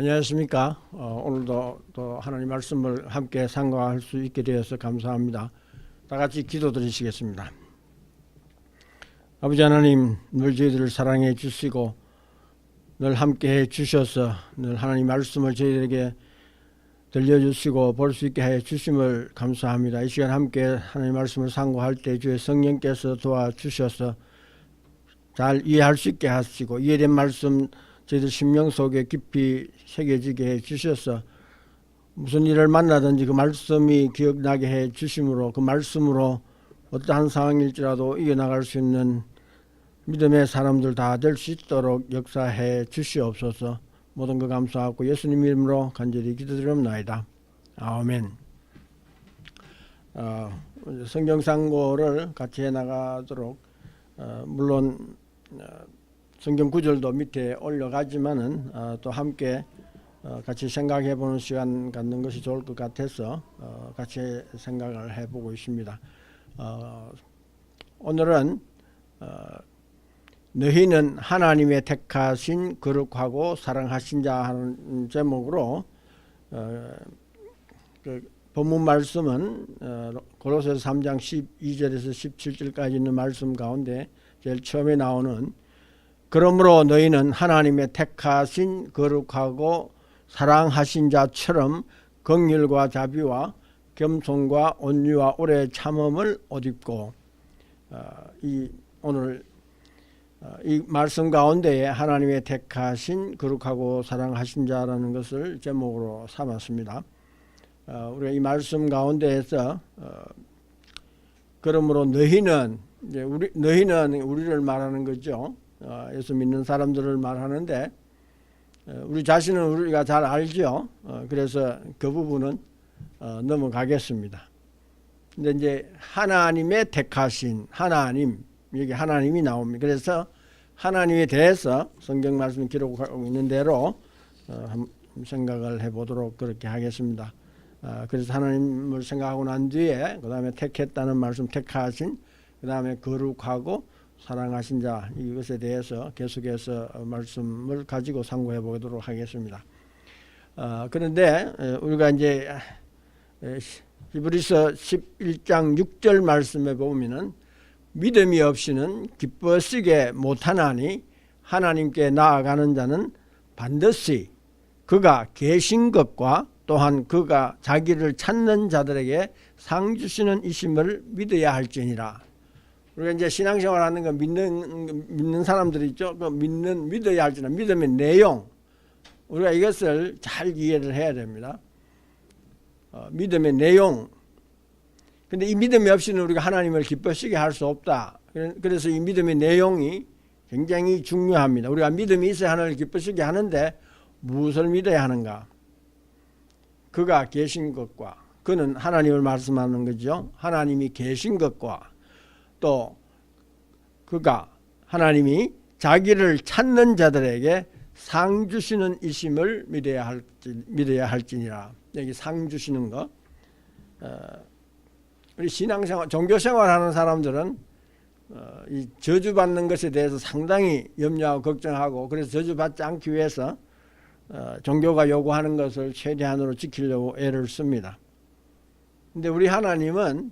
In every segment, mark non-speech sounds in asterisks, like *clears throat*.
안녕하십니까. 어, 오늘도 또 하나님 말씀을 함께 상고할 수 있게 되어서 감사합니다. 다 같이 기도 드리시겠습니다. 아버지 하나님, 늘 저희들을 사랑해 주시고 늘 함께 해 주셔서 늘 하나님 말씀을 저희들에게 들려주시고 볼 수 있게 해 주심을 감사합니다. 이 시간 함께 하나님 말씀을 상고할 때 주의 성령께서 도와주셔서 잘 이해할 수 있게 하시고 이해된 말씀 저희들 심령 속에 깊이 새겨지게 해 주셔서 무슨 일을 만나든지 그 말씀이 기억나게 해 주심으로 그 말씀으로 어떠한 상황일지라도 이겨나갈 수 있는 믿음의 사람들 다 될 수 있도록 역사해 주시옵소서 모든 것 감사하고 예수님 이름으로 간절히 기도드립나이다. 아멘. 어, 성경 상고를 같이 해 나가도록 어, 물론 어, 성경 구절도 밑에 올려가지만은 어, 또 함께 어, 같이 생각해 보는 시간 갖는 것이 좋을 것 같아서 어, 같이 생각을 해보고 있습니다. 어, 오늘은 어, 너희는 하나님의 택하신 거룩하고 사랑하신 자 하는 제목으로 어, 그 본문 말씀은 어, 고로새서 3장 12절에서 17절까지 있는 말씀 가운데 제일 처음에 나오는 그러므로 너희는 하나님의 택하신 거룩하고 사랑하신 자처럼 긍휼과 자비와 겸손과 온유와 오래 참음을 옷 입고 어, 이 오늘 어, 이 말씀 가운데에 하나님의 택하신 거룩하고 사랑하신 자라는 것을 제목으로 삼았습니다. 어, 우리가 이 말씀 가운데에서 어, 그러므로 너희는 이제 우리 너희는 우리를 말하는 거죠. 어, 예수 믿는 사람들을 말하는데 어, 우리 자신은 우리가 잘 알죠. 어, 그래서 그 부분은 어, 넘어가겠습니다. 근데 이제 하나님의 택하신 하나님 여기 하나님이 나옵니다. 그래서 하나님에 대해서 성경 말씀 기록하고 있는 대로 생각을 해보도록 그렇게 하겠습니다. 아, 그래서 하나님을 생각하고 난 뒤에 그 다음에 택했다는 말씀 택하신 그 다음에 거룩하고 사랑하신 자 이것에 대해서 계속해서 말씀을 가지고 상고해 보도록 하겠습니다. 어, 그런데 에, 우리가 이제 히브리서 11장 6절 말씀에 보면은 믿음이 없이는 기뻐시게 못하나니 하나님께 나아가는 자는 반드시 그가 계신 것과 또한 그가 자기를 찾는 자들에게 상 주시는 이심을 믿어야 할지니라. 우리가 이제 신앙생활 하는 거 믿는 믿는 사람들이 있죠. 그 믿는 믿어야 할지나 믿음의 내용 우리가 이것을 잘 이해를 해야 됩니다. 어, 믿음의 내용. 근데 이 믿음이 없이는 우리가 하나님을 기뻐시게 할 수 없다. 그래- 그래서 이 믿음의 내용이 굉장히 중요합니다. 우리가 믿음이 있어야 하나님을 기뻐시게 하는데 무엇을 믿어야 하는가? 그가 계신 것과 그는 하나님을 말씀하는 거죠. 하나님이 계신 것과 또 그가 하나님이 자기를 찾는 자들에게 상 주시는 이심을 믿어야 할지 믿어야 할지니라. 여기 상 주시는 거. 어, 우리 신앙생활, 종교생활하는 사람들은 어, 이 저주받는 것에 대해서 상당히 염려하고 걱정하고 그래서 저주받지 않기 위해서 어, 종교가 요구하는 것을 최대한으로 지키려고 애를 씁니다. 근데 우리 하나님은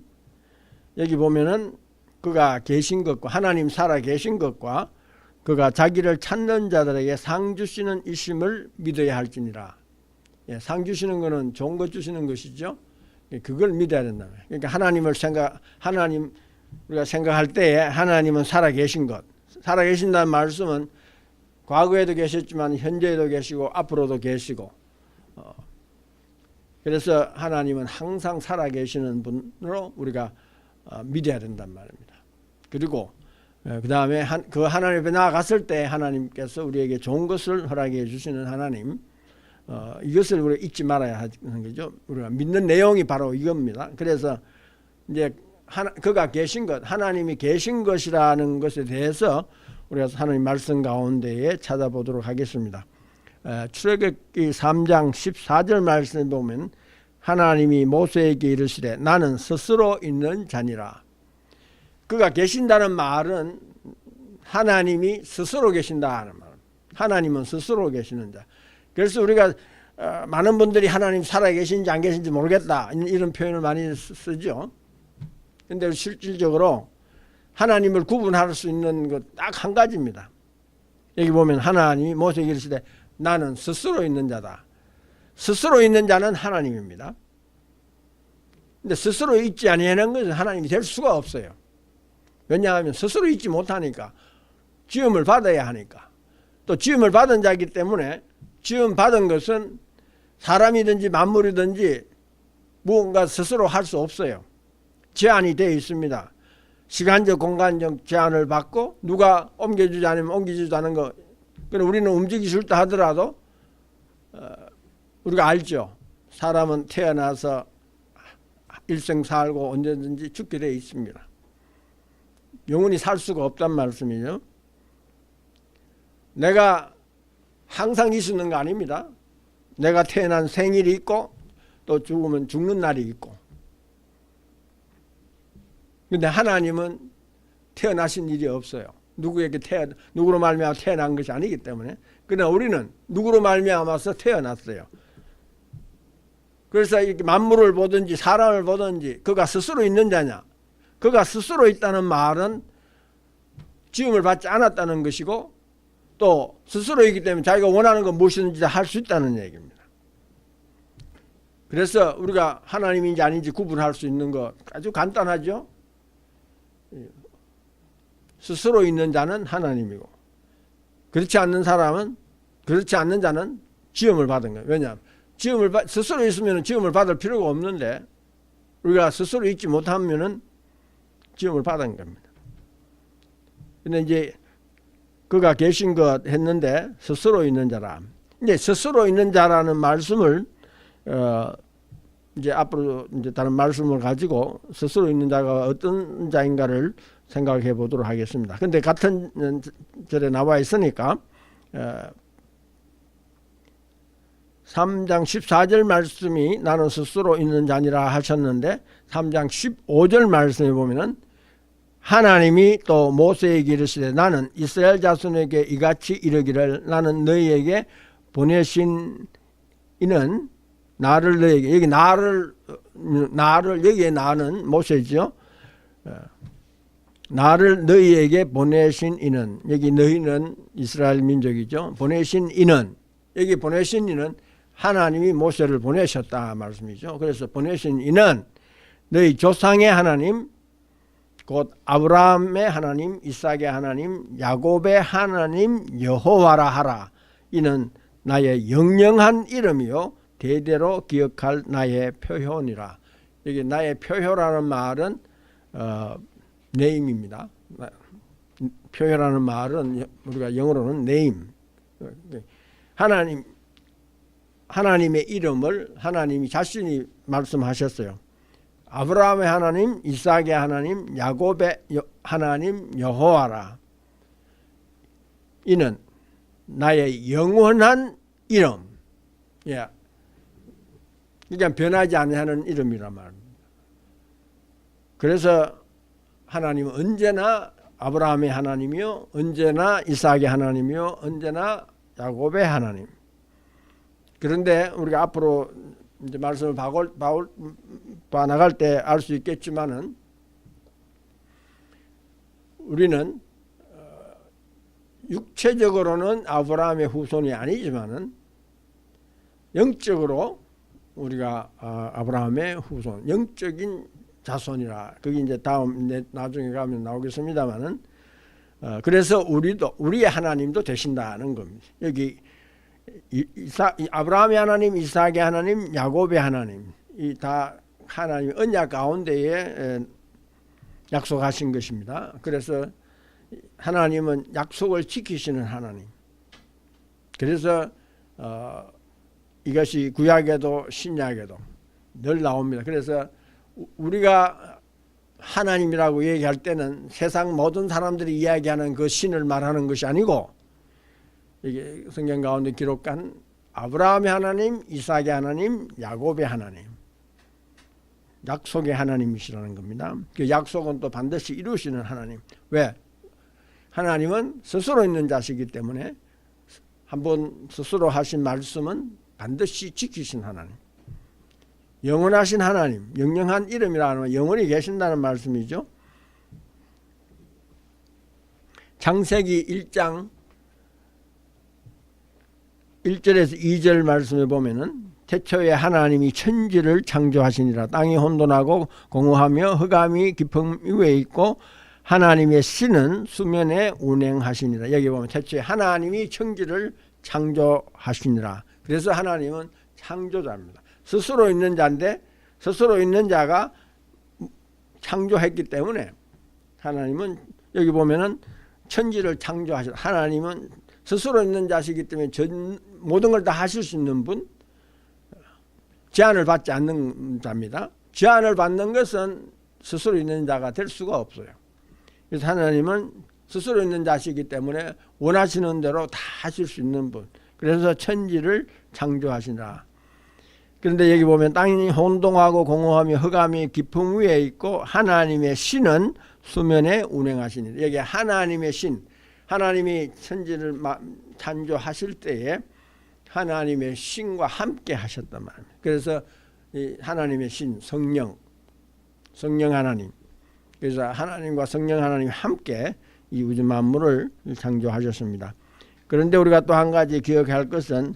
여기 보면은 그가 계신 것과 하나님 살아 계신 것과 그가 자기를 찾는 자들에게 상 주시는 이심을 믿어야 할지니라. 예, 상 주시는 것은 좋은 것 주시는 것이죠. 예, 그걸 믿어야 된다. 그러니까 하나님을 생각 하나님 우리가 생각할 때에 하나님은 살아 계신 것. 살아 계신다는 말씀은 과거에도 계셨지만 현재에도 계시고 앞으로도 계시고 어, 그래서 하나님은 항상 살아 계시는 분으로 우리가 어, 믿어야 된단 말입니다. 그리고 그 다음에 그 하나님 앞에 나아갔을 때 하나님께서 우리에게 좋은 것을 허락해 주시는 하나님 어, 이것을 우리가 잊지 말아야 하는 거죠. 우리가 믿는 내용이 바로 이겁니다. 그래서 이제 하나, 그가 계신 것, 하나님이 계신 것이라는 것에 대해서 우리가 하나님 말씀 가운데에 찾아보도록 하겠습니다. 에, 출애굽기 3장 14절 말씀에 보면 하나님이 모세에게 이르시되 나는 스스로 있는 자니라. 그가 계신다는 말은 하나님이 스스로 계신다 하는 말. 하나님은 스스로 계시는 자. 그래서 우리가 어, 많은 분들이 하나님 살아 계신지 안 계신지 모르겠다 이런 표현을 많이 쓰- 쓰죠. 근데 실질적으로 하나님을 구분할 수 있는 것 딱 한 가지입니다. 여기 보면 하나님이 모세에게 이르시되 나는 스스로 있는 자다. 스스로 있는 자는 하나님입니다. 근데 스스로 있지 아니하는 것은 하나님이 될 수가 없어요. 왜냐하면 스스로 있지 못하니까 지음을 받아야 하니까 또 지음을 받은 자이기 때문에 지음 받은 것은 사람이든지 만물이든지 무언가 스스로 할 수 없어요. 제한이 되어 있습니다. 시간적 공간적 제한을 받고 누가 옮겨주지 않으면 옮기지도 않은 거. 우리는 움직이 줄다 하더라도 어, 우리가 알죠. 사람은 태어나서 일생 살고 언제든지 죽게 되어 있습니다. 영원히 살 수가 없단 말씀이죠. 내가 항상 있는 거 아닙니다. 내가 태어난 생일이 있고 또 죽으면 죽는 날이 있고. 근데 하나님은 태어나신 일이 없어요. 누구에게 태어 누구로 말미암아 태어난 것이 아니기 때문에 그러나 우리는 누구로 말미암아서 태어났어요. 그래서 이렇게 만물을 보든지 사람을 보든지 그가 스스로 있는 자냐? 그가 스스로 있다는 말은 지음을 받지 않았다는 것이고 또 스스로이기 때문에 자기가 원하는 건 무엇이든지 할수 있다는 얘기입니다. 그래서 우리가 하나님인지 아닌지 구분할 수 있는 것 아주 간단하죠. 스스로 있는 자는 하나님이고 그렇지 않는 사람은 그렇지 않는 자는 지음을 받은 거예요. 왜냐? 지음을 받, 스스로 있으면 지음을 받을 필요가 없는데 우리가 스스로 있지 못하면은 지음을 받은 겁니다. 근데 이제 그가 계신 것 했는데 스스로 있는 자라. 이제 스스로 있는 자라는 말씀을 어 이제 앞으로 이제 다른 말씀을 가지고 스스로 있는 자가 어떤 자인가를 생각해 보도록 하겠습니다. 근데 같은 절에 나와 있으니까 어 3장 14절 말씀이 나는 스스로 있는 자니라 하셨는데 3장 15절 말씀에 보면은 하나님이 또 모세에게 이르시되 나는 이스라엘 자손에게 이같이 이르기를 나는 너희에게 보내신 이는 나를 너희에게 여기 나를 나를 여기에 나는 모세죠. 어, 나를 너희에게 보내신 이는 여기 너희는 이스라엘 민족이죠. 보내신 이는 여기 보내신 이는 하나님이 모세를 보내셨다 말씀이죠. 그래서 보내신 이는 너희 조상의 하나님 곧 아브라함의 하나님, 이삭의 하나님, 야곱의 하나님 여호와라 하라. 이는 나의 영영한 이름이요 대대로 기억할 나의 표현이라. 여기 나의 표현이라는 말은 어, 네임입니다. 표현이라는 말은 우리가 영어로는 네임. 하나님 하나님의 이름을 하나님이 자신이 말씀하셨어요. 아브라함의 하나님, 이삭의 하나님, 야곱의 하나님 여호와라. 이는 나의 영원한 이름. 예. 그러니까 변하지 않는 이름이란 말입니다. 그래서 하나님은 언제나 아브라함의 하나님이요, 언제나 이삭의 하나님이요, 언제나 야곱의 하나님. 그런데 우리가 앞으로 이제 말씀을 바울, 바울, 봐 나갈 때 알 수 있겠지만은 우리는 어, 육체적으로는 아브라함의 후손이 아니지만은 영적으로 우리가 아, 아브라함의 후손, 영적인 자손이라 그게 이제 다음 나중에 가면 나오겠습니다만은 어, 그래서 우리도 우리의 하나님도 되신다는 겁니다. 여기 이사, 아브라함의 하나님, 이삭의 하나님, 야곱의 하나님 이 다 하나님 언약 가운데에 약속하신 것입니다. 그래서 하나님은 약속을 지키시는 하나님. 그래서 어, 이것이 구약에도 신약에도 늘 나옵니다. 그래서 우리가 하나님이라고 얘기할 때는 세상 모든 사람들이 이야기하는 그 신을 말하는 것이 아니고 이게 성경 가운데 기록한 아브라함의 하나님, 이삭의 하나님, 야곱의 하나님, 약속의 하나님이시라는 겁니다. 그 약속은 또 반드시 이루시는 하나님. 왜? 하나님은 스스로 있는 자시기 때문에 한번 스스로 하신 말씀은 반드시 지키신 하나님. 영원하신 하나님, 영영한 이름이라는 영원히 계신다는 말씀이죠. 창세기 1장 1절에서 2절 말씀을 보면은 태초에 하나님이 천지를 창조하시니라. 땅이 혼돈하고 공허하며 흑암이 깊음 위에 있고 하나님의 신은 수면에 운행하시니라. 여기 보면 태초에 하나님이 천지를 창조하시니라. 그래서 하나님은 창조자입니다. 스스로 있는 자인데 스스로 있는 자가 창조했기 때문에 하나님은 여기 보면은 천지를 창조하셨 하나님은 스스로 있는 자시기 때문에 전 모든 걸 다 하실 수 있는 분 제한을 받지 않는 자입니다. 제한을 받는 것은 스스로 있는 자가 될 수가 없어요. 그래서 하나님은 스스로 있는 자시기 때문에 원하시는 대로 다 하실 수 있는 분. 그래서 천지를 창조하시라. 그런데 여기 보면 땅이 혼동하고 공허하며 흑암이 깊음 위에 있고 하나님의 신은 수면에 운행하시니 여기 하나님의 신 하나님이 천지를 창조하실 때에 하나님의 신과 함께 하셨단 말입니다. 그래서 이 하나님의 신 성령 성령 하나님 그래서 하나님과 성령 하나님 함께 이 우주 만물을 창조하셨습니다. 그런데 우리가 또 한 가지 기억할 것은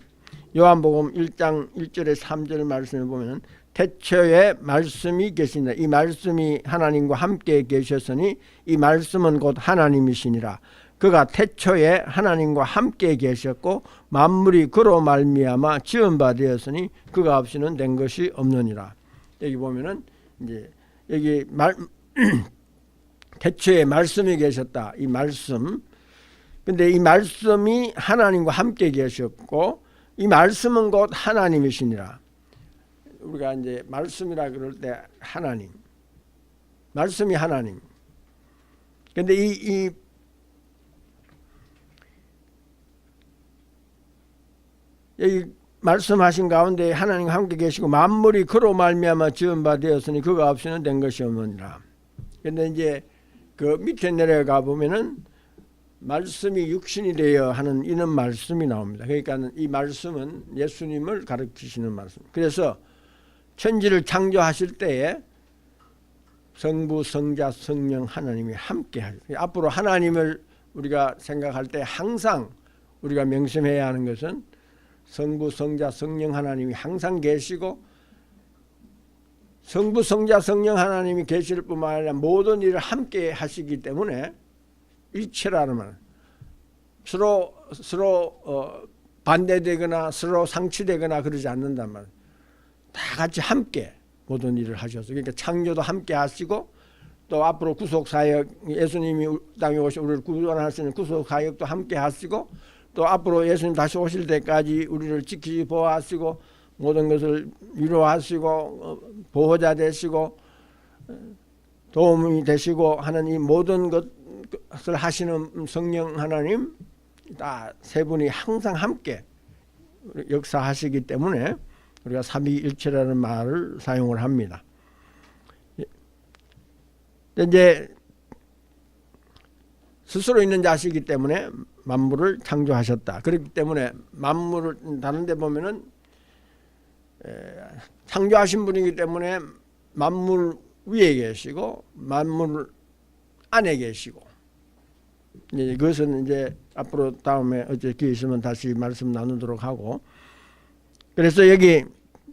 요한복음 1장 1절에 3절 말씀을 보면 태초에 말씀이 계시니라 이 말씀이 하나님과 함께 계셨으니 이 말씀은 곧 하나님이시니라 그가 태초에 하나님과 함께 계셨고 만물이 그로 말미암아 지은 바 되었으니 그가 없이는 된 것이 없느니라. 여기 보면은 이제 여기 말 *clears throat* 태초에 말씀이 계셨다. 이 말씀. 근데 이 말씀이 하나님과 함께 계셨고 이 말씀은 곧 하나님이시니라. 우리가 이제 말씀이라 그럴 때 하나님. 말씀이 하나님. 근데 이, 이 여기 말씀하신 가운데 하나님 함께 계시고 만물이 그로 말미암아 지은 바 되었으니 그가 없이는 된 것이 없느니라. 근데 이제 그 밑에 내려가 보면은 말씀이 육신이 되어 하는 이런 말씀이 나옵니다. 그러니까 이 말씀은 예수님을 가르치시는 말씀. 그래서 천지를 창조하실 때에 성부, 성자, 성령 하나님이 함께 하죠. 앞으로 하나님을 우리가 생각할 때 항상 우리가 명심해야 하는 것은 성부, 성자, 성령 하나님이 항상 계시고 성부, 성자, 성령 하나님이 계실 뿐만 아니라 모든 일을 함께 하시기 때문에 일체라는 말 서로 서로 어, 반대되거나 서로 상치되거나 그러지 않는단 말. 다 같이 함께 모든 일을 하셔서 그러니까 창조도 함께 하시고 또 앞으로 구속 사역 예수님이 땅에 오시 우리를 구원하시는 구속 사역도 함께 하시고 또 앞으로 예수님 다시 오실 때까지 우리를 지키시 보호하시고 모든 것을 위로하시고 어, 보호자 되시고 어, 도움이 되시고 하는 이 모든 것을 하시는 성령 하나님 다 세 분이 항상 함께 역사하시기 때문에 우리가 삼위일체라는 말을 사용을 합니다. 이제 스스로 있는 자시기 때문에 만물을 창조하셨다. 그렇기 때문에 만물을 다른 데 보면은 창조하신 분이기 때문에 만물 위에 계시고 만물 안에 계시고 이제 그것은 이제 앞으로 다음에 어째 기회 있으면 다시 말씀 나누도록 하고 그래서 여기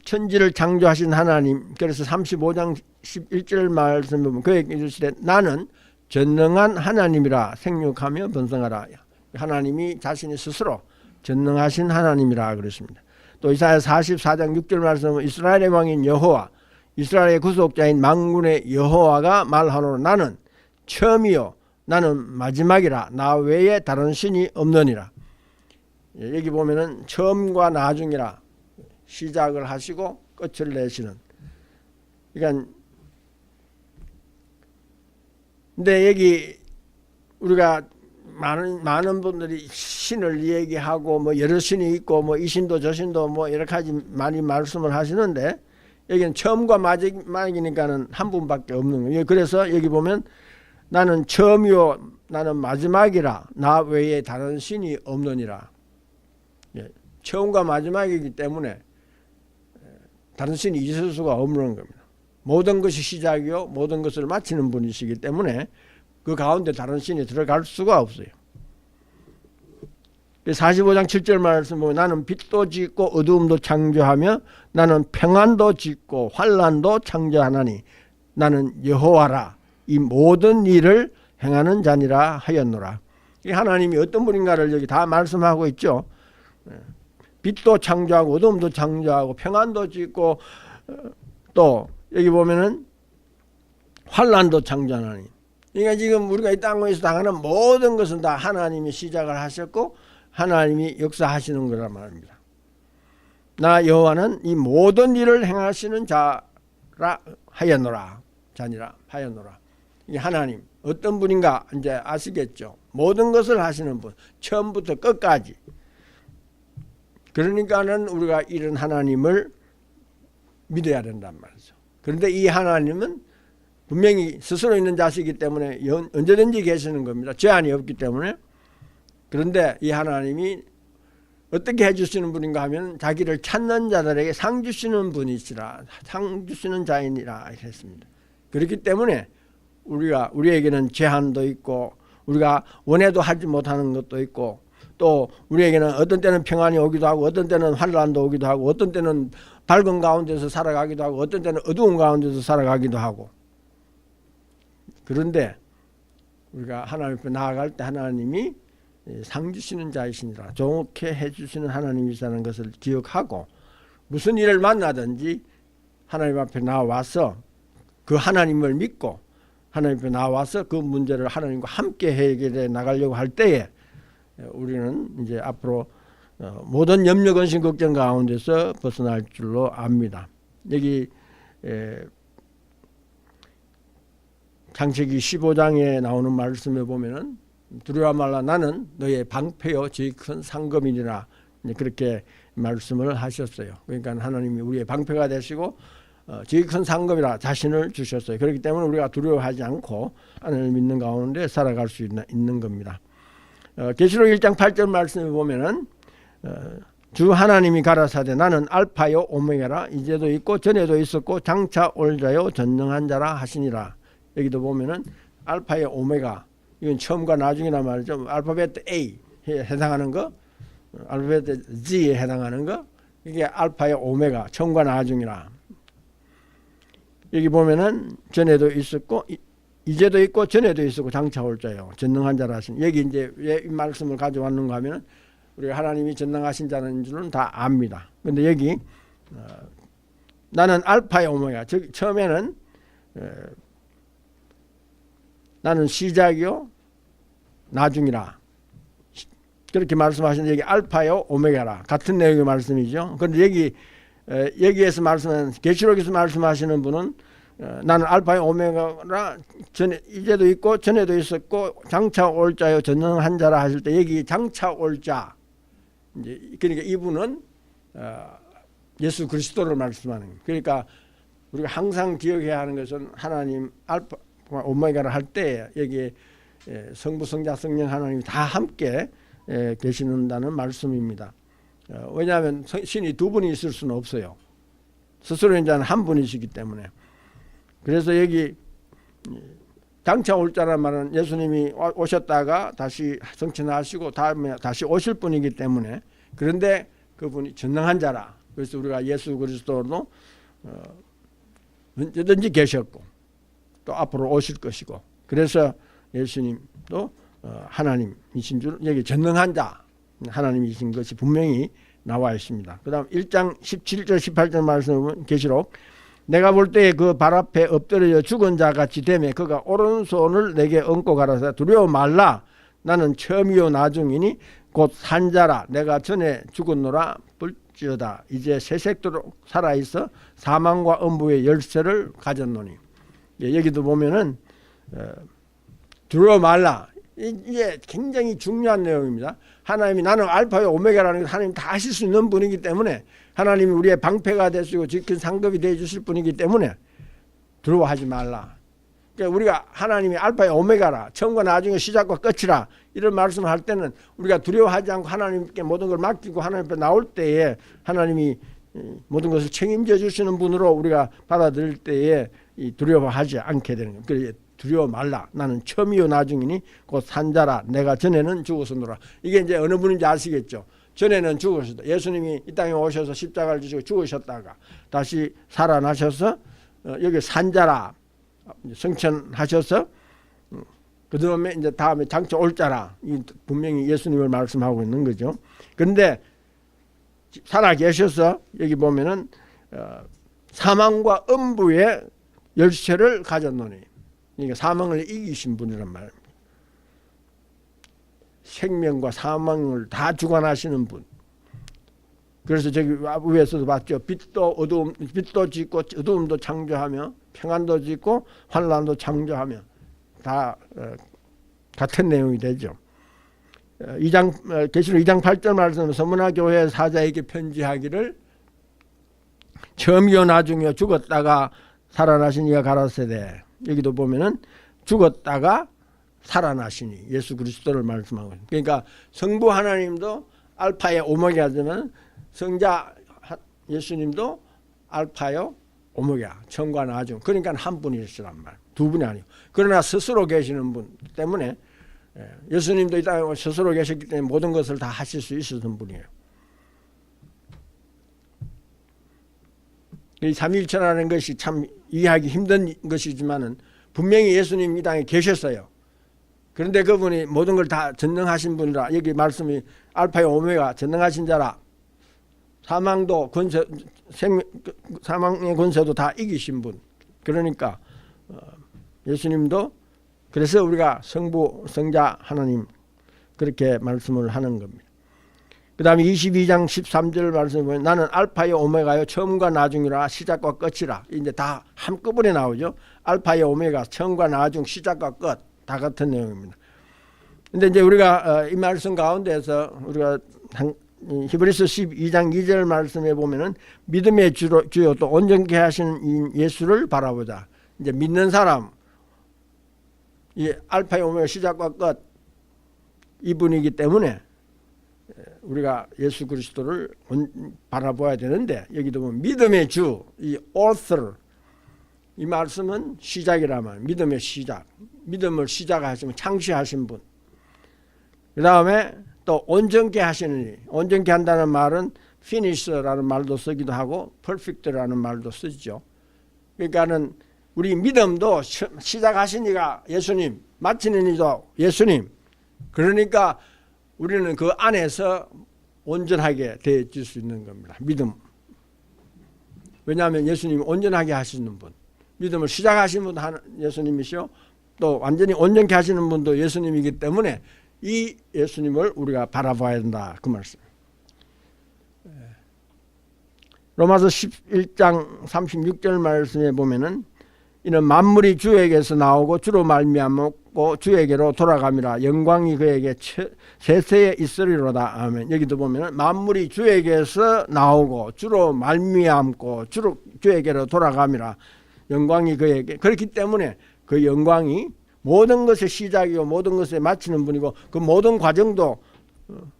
천지를 창조하신 하나님 그래서 35장 11절 말씀 보면 그에게 이르시되 나는 전능한 하나님이라 생육하며 번성하라 하나님이 자신이 스스로 전능하신 하나님이라 그랬습니다. 또 이사야 44장 6절 말씀은 이스라엘의 왕인 여호와 이스라엘의 구속자인 망군의 여호와가 말하노 나는 처음이요 나는 마지막이라 나 외에 다른 신이 없느니라. 예, 여기 보면은 처음과 나중이라 시작을 하시고 끝을 내시는. 그러니까 근데 여기 우리가 많은 많은 분들이 신을 얘기하고 뭐 여러 신이 있고 뭐 이 신도 저 신도 뭐 여러 가지 많이 말씀을 하시는데 여기는 처음과 마지막이니까는 한 분밖에 없는 거예요. 그래서 여기 보면 나는 처음이요 나는 마지막이라 나 외에 다른 신이 없느니라. 처음과 마지막이기 때문에 다른 신이 있을 수가 없는 겁니다. 모든 것이 시작이요 모든 것을 마치는 분이시기 때문에 그 가운데 다른 신이 들어갈 수가 없어요. 45장 7절 말씀 보면 나는 빛도 짓고 어두움도 창조하며 나는 평안도 짓고 환란도 창조하나니 나는 여호와라 이 모든 일을 행하는 자니라 하였노라. 이 하나님이 어떤 분인가를 여기 다 말씀하고 있죠. 예. 빛도 창조하고 어둠도 창조하고 평안도 짓고 어, 또 여기 보면은 환란도 창조하나니. 그러니까 지금 우리가 이 땅에서 당하는 모든 것은 다 하나님이 시작을 하셨고 하나님이 역사하시는 거란 말입니다. 나 여호와는 이 모든 일을 행하시는 자라 하였노라. 자니라 하였노라. 이 하나님 어떤 분인가 이제 아시겠죠. 모든 것을 하시는 분 처음부터 끝까지. 그러니까는 우리가 이런 하나님을 믿어야 된단 말이죠. 그런데 이 하나님은 분명히 스스로 있는 자시기 때문에 연- 언제든지 계시는 겁니다. 제한이 없기 때문에. 그런데 이 하나님이 어떻게 해주시는 분인가 하면 자기를 찾는 자들에게 상 주시는 분이시라 상 주시는 자이니라 했습니다. 그렇기 때문에 우리가 우리에게는 제한도 있고 우리가 원해도 하지 못하는 것도 있고 또 우리에게는 어떤 때는 평안이 오기도 하고 어떤 때는 환란도 오기도 하고 어떤 때는 밝은 가운데서 살아가기도 하고 어떤 때는 어두운 가운데서 살아가기도 하고. 그런데 우리가 하나님 앞에 나아갈 때 하나님이 상 주시는 자이시니라 좋게 해주시는 하나님이시라는 것을 기억하고 무슨 일을 만나든지 하나님 앞에 나와서 그 하나님을 믿고 하나님 앞에 나와서 그 문제를 하나님과 함께 해결해 나가려고 할 때에 우리는 이제 앞으로 어, 모든 염려 근심 걱정 가운데서 벗어날 줄로 압니다. 여기 에, 창세기 15장에 나오는 말씀에 보면은 두려워 말라 나는 너의 방패요 제일 큰 상검이니라 이제 그렇게 말씀을 하셨어요. 그러니까 하나님이 우리의 방패가 되시고 어, 제일 큰 상급이라 자신을 주셨어요. 그렇기 때문에 우리가 두려워하지 않고 하나님을 믿는 가운데 살아갈 수 있는 겁니다. 어, 계시록 1장 8절 말씀에 보면은 어, 주 하나님이 가라사대 나는 알파요 오메가라 이제도 있고 전에도 있었고 장차 올 자요 전능한 자라 하시니라. 여기도 보면은 알파요 오메가 이건 처음과 나중이나 말이죠. 알파벳 A에 해당하는 거, 어, 알파벳 Z에 해당하는 거 이게 알파요 오메가 처음과 나중이라. 여기 보면은 전에도 있었고 이- 이제도 있고 전에도 있었고 장차 올 자요. 전능한 자라 하신. 여기 이제 왜 이 말씀을 가져왔는가 하면은 우리 하나님이 전능하신 자는 줄은 다 압니다. 근데 여기 어, 나는 알파의 오메가 즉 처음에는 에, 나는 시작이요 나중이라. 시- 그렇게 말씀하시는데 여기 알파요 오메가라. 같은 내용의 말씀이죠. 그런데 여기 에, 여기에서 말씀하는 계시록에서 말씀하시는 분은 어, 나는 알파의 오메가라 전에 이제도 있고 전에도 있었고 장차 올 자요 전능한 자라 하실 때 여기 장차 올 자 이제 그러니까 이분은 어, 예수 그리스도를 말씀하는 거예요. 그러니까 우리가 항상 기억해야 하는 것은 하나님 알파 오메가를 할 때 여기에 에, 성부 성자 성령 하나님이 다 함께 에, 계시는다는 말씀입니다. 어, 왜냐하면 성- 신이 두 분이 있을 수는 없어요. 스스로 인자는 한 분이시기 때문에. 그래서 여기 장차 올 자란 말은 예수님이 와- 오셨다가 다시 성취하시고 다음에 다시 오실 분이기 때문에 그런데 그분이 전능한 자라. 그래서 우리가 예수 그리스도로 어, 언제든지 계셨고 또 앞으로 오실 것이고 그래서 예수님도 어, 하나님이신 줄 여기 전능한 자 하나님이신 것이 분명히 나와 있습니다. 그 다음 1장 17절 18절 말씀을 보면 계시록 내가 볼 때 그 발 앞에 엎드려 죽은 자 같이 되매 그가 오른손을 내게 얹고 가라사 두려워 말라. 나는 처음이요 나중이니 곧 산자라. 내가 전에 죽었노라. 불지어다. 이제 새색도록 살아있어 사망과 음부의 열쇠를 가졌노니. 예, 여기도 보면은 어, 두려워 말라. 이- 이게 굉장히 중요한 내용입니다. 하나님이 나는 알파요 오메가라는 것 하나님 다 하실 수 있는 분이기 때문에 하나님이 우리의 방패가 되시고 지킨 상급이 되어 주실 분이기 때문에 두려워하지 말라. 그러니까 우리가 하나님이 알파의 오메가라 처음과 나중에 시작과 끝이라 이런 말씀을 할 때는 우리가 두려워하지 않고 하나님께 모든 걸 맡기고 하나님 앞에 나올 때에 하나님이 이 모든 것을 책임져 주시는 분으로 우리가 받아들일 때에 이 두려워하지 않게 되는 거예요. 그래 두려워 말라. 나는 처음이요 나중이니 곧 산자라. 내가 전에는 죽었으노라. 이게 이제 어느 분인지 아시겠죠? 전에는 죽으셨다. 예수님이 이 땅에 오셔서 십자가를 지시고 죽으셨다가 다시 살아나셔서 어, 여기 산자라 성천하셔서 음, 그 다음에 이제 다음에 장차 올 자라 이 분명히 예수님을 말씀하고 있는 거죠. 그런데 살아 계셔서 여기 보면은 어, 사망과 음부의 열쇠를 가졌노니 그러니까 사망을 이기신 분이란 말입니다. 생명과 사망을 다 주관하시는 분. 그래서 저기 위에서도 봤죠. 빛도 어두움, 빛도 짓고 어두움도 창조하며 평안도 짓고 환란도 창조하며 다 어, 같은 내용이 되죠. 어, 2장 어, 계시록 2장 8절 말씀은 서문화 교회 사자에게 편지하기를 처음이요 나중이요 죽었다가 살아나신 이가 가라세대 여기도 보면은 죽었다가 살아나시니 예수 그리스도를 말씀하고 있습니다. 그러니까 성부 하나님도 알파의 오메가지만 성자 하- 예수님도 알파요 오메가 처음과 나중 그러니까 한 분이시란 말. 두 분이 아니고 그러나 스스로 계시는 분 때문에 예, 예수님도 이 땅에 스스로 계셨기 때문에 모든 것을 다 하실 수 있었던 분이에요. 이 삼일체라는 것이 참 이해하기 힘든 것이지만은 분명히 예수님 이 땅에 계셨어요. 그런데 그분이 모든 걸 다 전능하신 분이라 여기 말씀이 알파의 오메가 전능하신 자라 사망도 권세 생 사망의 권세도 다 이기신 분. 그러니까 어, 예수님도 그래서 우리가 성부 성자 하나님 그렇게 말씀을 하는 겁니다. 그 다음에 22장 13절 말씀을 보면 나는 알파요 오메가요 처음과 나중이라 시작과 끝이라 이제 다 한꺼번에 나오죠. 알파요 오메가 처음과 나중 시작과 끝 다 같은 내용입니다. 근데 이제 우리가 어, 이 말씀 가운데서 우리가 히브리서 12장 2절 말씀에 보면은 믿음의 주로, 주요 또 온전케 하신 이 예수를 바라보자. 이제 믿는 사람 이 알파의 오메가 시작과 끝 이분이기 때문에 우리가 예수 그리스도를 온- 바라봐야 되는데 여기도 보면 믿음의 주, 이 author 이 말씀은 시작이라 말, 믿음의 시작, 믿음을 시작하시면 창시하신 분. 그 다음에 또 온전케 하시는 일, 온전케 한다는 말은 finish라는 말도 쓰기도 하고 perfect라는 말도 쓰죠. 그러니까는 우리 믿음도 시- 시작하신 이가 예수님, 마치는 이도 예수님. 그러니까 우리는 그 안에서 온전하게 되어질 수 있는 겁니다. 믿음. 왜냐하면 예수님이 온전하게 하시는 분, 믿음을 시작하신 하나- 예수님이시요. 또 완전히 온전케 하시는 분도 예수님이기 때문에 이 예수님을 우리가 바라봐야 된다. 그 말씀. 예. 로마서 11장 36절 말씀에 보면은 이는 만물이 주에게서 나오고 주로 말미암고 주에게로 돌아감이라 영광이 그에게 처- 세세에 있으리로다 아멘 여기도 보면 만물이 주에게서 나오고 주로 말미암고 주로 주에게로 돌아감이라 영광이 그에게 그렇기 때문에 그 영광이 모든 것의 시작이고 모든 것에 마치는 분이고 그 모든 과정도 어,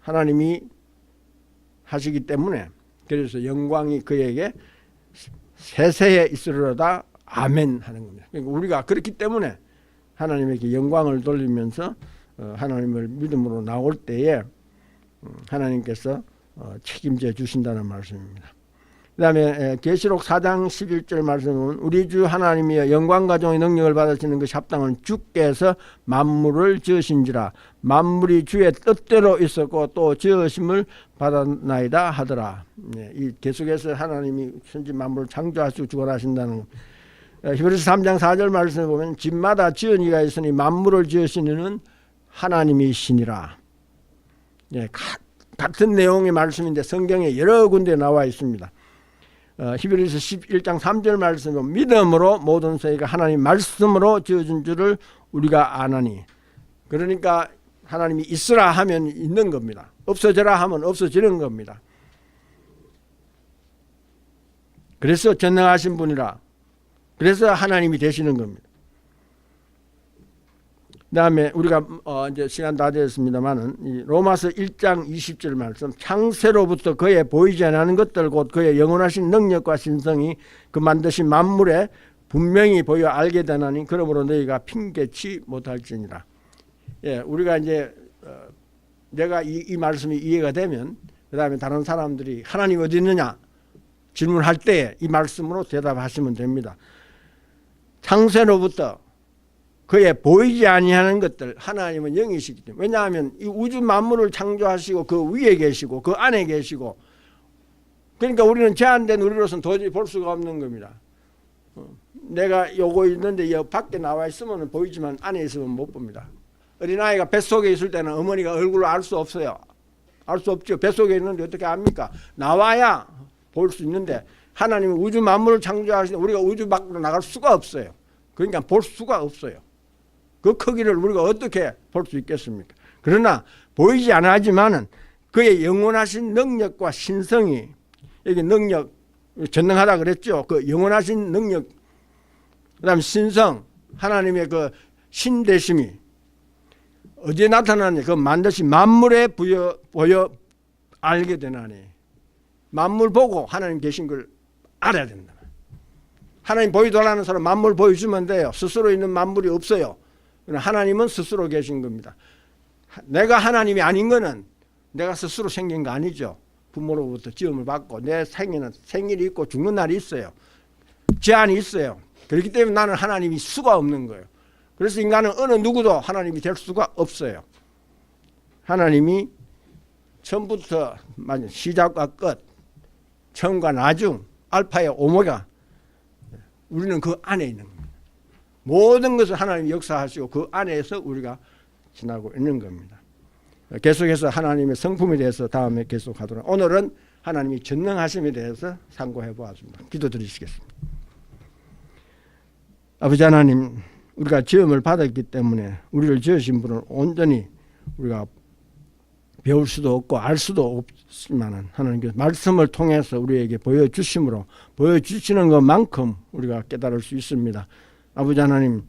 하나님이 하시기 때문에 그래서 영광이 그에게 세세에 있으리로다 아멘 하는 겁니다. 그러니까 우리가 그렇기 때문에 하나님에게 영광을 돌리면서 어, 하나님을 믿음으로 나올 때에 음, 하나님께서 어, 책임져 주신다는 말씀입니다. 그 다음에 에, 계시록 4장 11절 말씀은 우리 주 하나님이여 영광과 종의 능력을 받으시는 것이 합당한 주께서 만물을 지으신지라 만물이 주의 뜻대로 있었고 또 지으심을 받았나이다 하더라. 예, 이 계속해서 하나님이 천지 만물을 창조하시고 주관하신다는 어, 히브리서 3장 4절 말씀에 보면 집마다 지은 이가 있으니 만물을 지으시는 하나님이시니라. 예, 가- 같은 내용의 말씀인데 성경에 여러 군데 나와 있습니다. 어, 히브리서 11장 3절 말씀에 보면 믿음으로 모든 세계가 하나님 말씀으로 지어진 줄을 우리가 아나니 그러니까 하나님이 있으라 하면 있는 겁니다. 없어져라 하면 없어지는 겁니다. 그래서 전능하신 분이라 그래서 하나님이 되시는 겁니다. 그다음에 우리가 어 이제 시간 다 되었습니다만은 이 로마서 1장 20절 말씀 창세로부터 그의 보이지 않는 것들 곧 그의 영원하신 능력과 신성이 그 만드신 만물에 분명히 보여 알게 되나니 그러므로 너희가 핑계치 못할지니라. 예, 우리가 이제 어, 내가 이, 이 말씀이 이해가 되면 그다음에 다른 사람들이 하나님 어디 있느냐 질문할 때이 말씀으로 대답하시면 됩니다. 창세로부터 그의 보이지 아니하는 것들 하나님은 영이시기 때문에 왜냐하면 이 우주 만물을 창조하시고 그 위에 계시고 그 안에 계시고 그러니까 우리는 제한된 우리로서는 도저히 볼 수가 없는 겁니다. 어, 내가 요거 있는데 여 밖에 나와 있으면 보이지만 안에 있으면 못 봅니다. 어린아이가 뱃속에 있을 때는 어머니가 얼굴을 알 수 없어요. 알 수 없죠. 뱃속에 있는데 어떻게 압니까? 나와야 볼 수 있는데 하나님은 우주 만물을 창조하시는데 우리가 우주 밖으로 나갈 수가 없어요. 그러니까 볼 수가 없어요. 그 크기를 우리가 어떻게 볼 수 있겠습니까? 그러나 보이지 않지만은 그의 영원하신 능력과 신성이 여기 능력 전능하다 그랬죠. 그 영원하신 능력 그다음 신성 하나님의 그 신대심이 어디에 나타나냐 그 만드신 만물에 부여 보여 알게 되나니 만물 보고 하나님 계신 걸 알아야 된다. 하나님 보이더라는 사람 만물 보여주면 돼요. 스스로 있는 만물이 없어요. 하나님은 스스로 계신 겁니다. 내가 하나님이 아닌 거는 내가 스스로 생긴 거 아니죠. 부모로부터 지음을 받고 내 생일은 생일이 있고 죽는 날이 있어요. 제한이 있어요. 그렇기 때문에 나는 하나님이 수가 없는 거예요. 그래서 인간은 어느 누구도 하나님이 될 수가 없어요. 하나님이 처음부터 시작과 끝, 처음과 나중, 알파의 오메가 우리는 그 안에 있는 겁니다. 모든 것을 하나님이 역사하시고 그 안에서 우리가 지나고 있는 겁니다. 계속해서 하나님의 성품에 대해서 다음에 계속 하도록 오늘은 하나님이 전능하심에 대해서 상고해 보았습니다. 기도 드리시겠습니다. 아버지 하나님 우리가 지음을 받았기 때문에 우리를 지으신 분은 온전히 우리가 배울 수도 없고 알 수도 없지만은 하나님께서 말씀을 통해서 우리에게 보여주심으로 보여주시는 것만큼 우리가 깨달을 수 있습니다. 아버지 하나님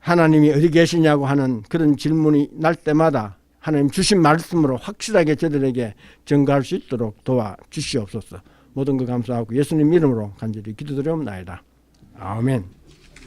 하나님이 어디 계시냐고 하는 그런 질문이 날 때마다 하나님 주신 말씀으로 확실하게 저들에게 증가할 수 있도록 도와 주시옵소서. 모든 것 감사하고 예수님 이름으로 간절히 기도드리옵나이다. 아멘.